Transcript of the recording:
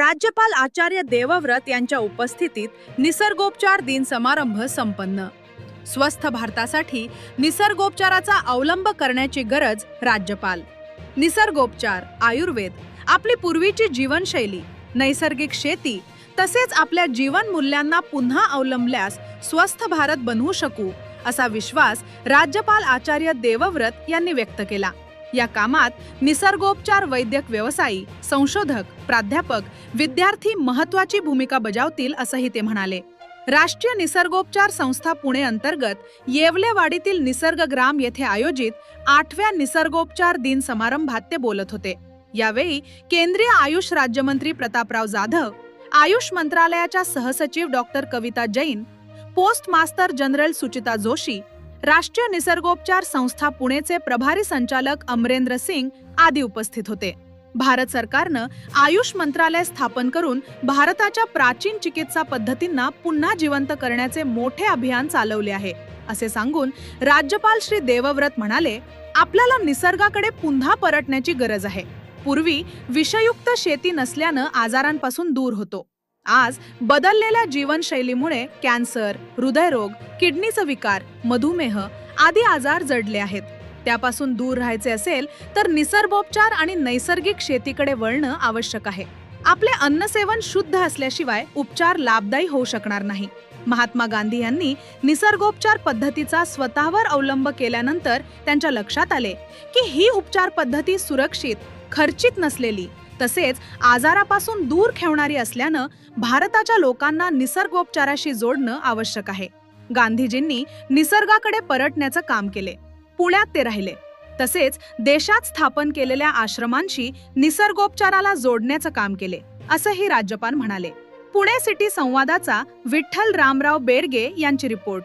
राज्यपाल आचार्य देवव्रत यांच्या उपस्थितीत निसर्गोपचार दिन समारंभ संपन्न. स्वस्थ भारतासाठी निसर्गोपचाराचा अवलंब करण्याची गरज राज्यपाल. निसर्गोपचार आयुर्वेद आपली पूर्वीची जीवनशैली नैसर्गिक शेती तसेच आपल्या जीवन मूल्यांना पुन्हा अवलंबल्यास स्वस्थ भारत बनवू शकू असा विश्वास राज्यपाल आचार्य देवव्रत यांनी व्यक्त केला. या कामात निसर्गोपचार वैद्यक व्यवसायी संशोधक प्राध्यापक विद्यार्थी महत्वाची भूमिका बजावतील असंही ते म्हणाले. राष्ट्रीय निसर्गोपचार संस्था पुणे अंतर्गत येवलेवाडीतील निसर्गग्राम येथे आयोजित आठव्या निसर्गोपचार दिन समारंभात ते बोलत होते. यावेळी केंद्रीय आयुष राज्यमंत्री प्रतापराव जाधव आयुष मंत्रालयाच्या सहसचिव doctor Kavita Jain postmaster general Suchita Joshi राष्ट्रीय निसर्गोपचार संस्था पुणेचे प्रभारी संचालक अमरेंद्र सिंग आदी उपस्थित होते. भारत सरकारनं आयुष मंत्रालय स्थापन करून भारताच्या प्राचीन चिकित्सा पद्धतींना पुन्हा जिवंत करण्याचे मोठे अभियान चालवले आहे. असे सांगून राज्यपाल श्री देवव्रत म्हणाले आपल्याला निसर्गाकडे पुन्हा परतण्याची गरज आहे. पूर्वी विषयुक्त शेती नसल्यानं आजारांपासून दूर होतो. आज बदललेल्या जीवनशैलीमुळे कॅन्सर हृदयरोग किडनीचा विकार मधुमेह आदी आजार जडले आहेत. त्यापासून दूर राहायचे असेल तर निसर्गोपचार आणि नैसर्गिक शेतीकडे वळणं आवश्यक आहे. आपले अन्नसेवन शुद्ध असल्याशिवाय उपचार लाभदायी होऊ शकणार नाही. महात्मा गांधी यांनी निसर्गोपचार पद्धतीचा स्वतःवर अवलंब केल्यानंतर त्यांच्या लक्षात आले की ही उपचार पद्धती सुरक्षित खर्चित नसलेली तसेच आजारापासून दूर ठेवणारी असल्यानं भारताच्या लोकांना निसर्गोपचाराशी जोडणं आवश्यक आहे. गांधीजींनी निसर्गाकडे परतण्याचं काम केले. पुण्यात ते राहिले. तसेच देशात स्थापन केलेल्या आश्रमांशी निसर्गोपचाराला जोडण्याचं काम केले असंही राज्यपाल म्हणाले. पुणे सिटी संवादाचा विठ्ठल रामराव बेरगे यांची रिपोर्ट.